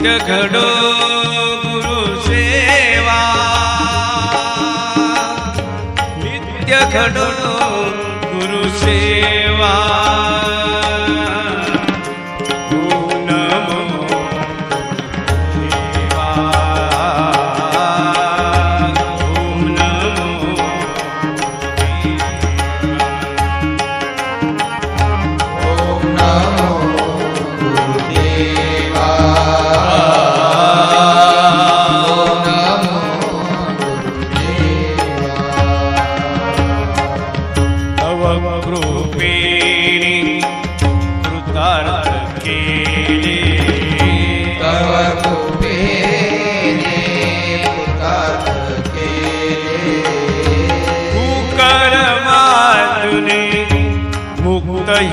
નિત્ય ઘડો ગુરુ સેવા નિત્ય ઘડો ગુરુ સેવા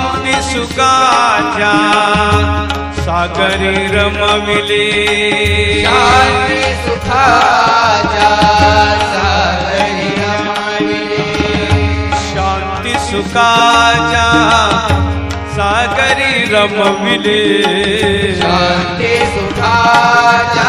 पाहुनी सुखाचा सागरी रमविले शांती सुखाचा सागरी रमविले शांती सुखाचा सागरी रमविले शांती सुखाचा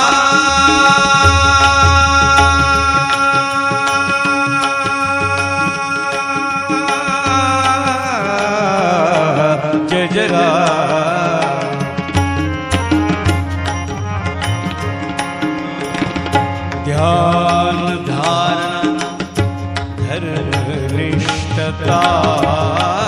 ਜਰਾ ਧਿਆਨ ਧਾਰਨ ਧਰ ਨਿਸ਼ਟਤਾ